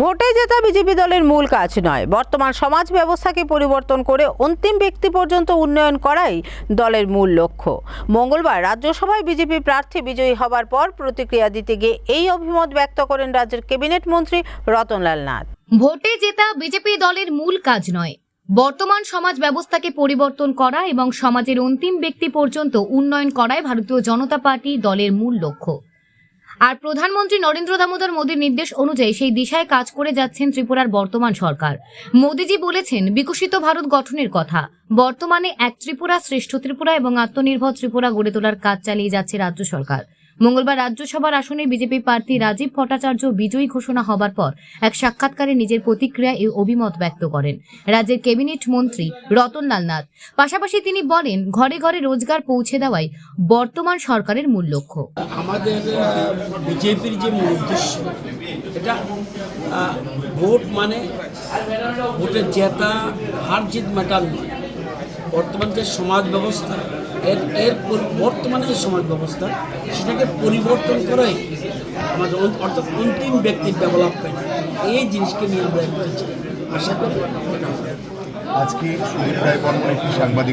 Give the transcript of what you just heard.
ভোটে জেতা বিজেপি দলের মূল কাজ নয়। বর্তমান সমাজ ব্যবস্থাকে পরিবর্তন করে অন্তিম ব্যক্তি পর্যন্ত উন্নয়ন করাই দলের মূল লক্ষ্য। মঙ্গলবার রাজ্যসভায় বিজেপি প্রার্থী বিজয়ী হবার পর প্রতিক্রিয়া দিতে গিয়ে এই অভিমত ব্যক্ত করেন রাজ্যের ক্যাবিনেট মন্ত্রী রতনলাল নাথ। ভোটে জেতা বিজেপি দলের মূল কাজ নয়। বর্তমান সমাজ ব্যবস্থাকে পরিবর্তন করা এবং সমাজের অন্তিম ব্যক্তি পর্যন্ত উন্নয়ন করাই ভারতীয় জনতা পার্টি দলের মূল লক্ষ্য। আর প্রধানমন্ত্রী নরেন্দ্র দামোদর মোদীর নির্দেশ অনুযায়ী সেই দিশায় কাজ করে যাচ্ছেন ত্রিপুরার বর্তমান সরকার। মোদীজি বলেছেন, বিকশিত ভারত গঠনের কথা। বর্তমানে এক ত্রিপুরা শ্রেষ্ঠ ত্রিপুরা এবং আত্মনির্ভর ত্রিপুরা গড়ে তোলার কাজ চালিয়ে যাচ্ছে রাজ্য সরকার। মঙ্গলবার রাজ্যসভার আসনে বিজেপি প্রার্থী রাজীব ভট্টাচার্য বিজয়ী ঘোষণা হবার পর এক সাক্ষাৎকারে নিজের প্রতিক্রিয়া এই অভিমত ব্যক্ত করেন। রাজ্যের ক্যাবিনেট মন্ত্রী রতনলাল নাথ। পাশাপাশি তিনি বলেন, ঘরে ঘরে রোজগার পৌঁছে দেওয়াই বর্তমান সরকারের মূল লক্ষ্য। আমাদের বিজেপির যে ভোট মানে ভোটে জেতা, হার জিত ম্যাটার নয়। বর্তমান যে সমাজ ব্যবস্থা, এর এর বর্তমানে যে সমাজ ব্যবস্থা, সেটাকে পরিবর্তন করাই আমাদের অর্থাৎ অন্তিম ব্যক্তির ডেভেলপমেন্ট এই জিনিসকে নিয়ে আমরা আশা করি। আজকে সুদীপ রায় বর্মন একটি সাংবাদিক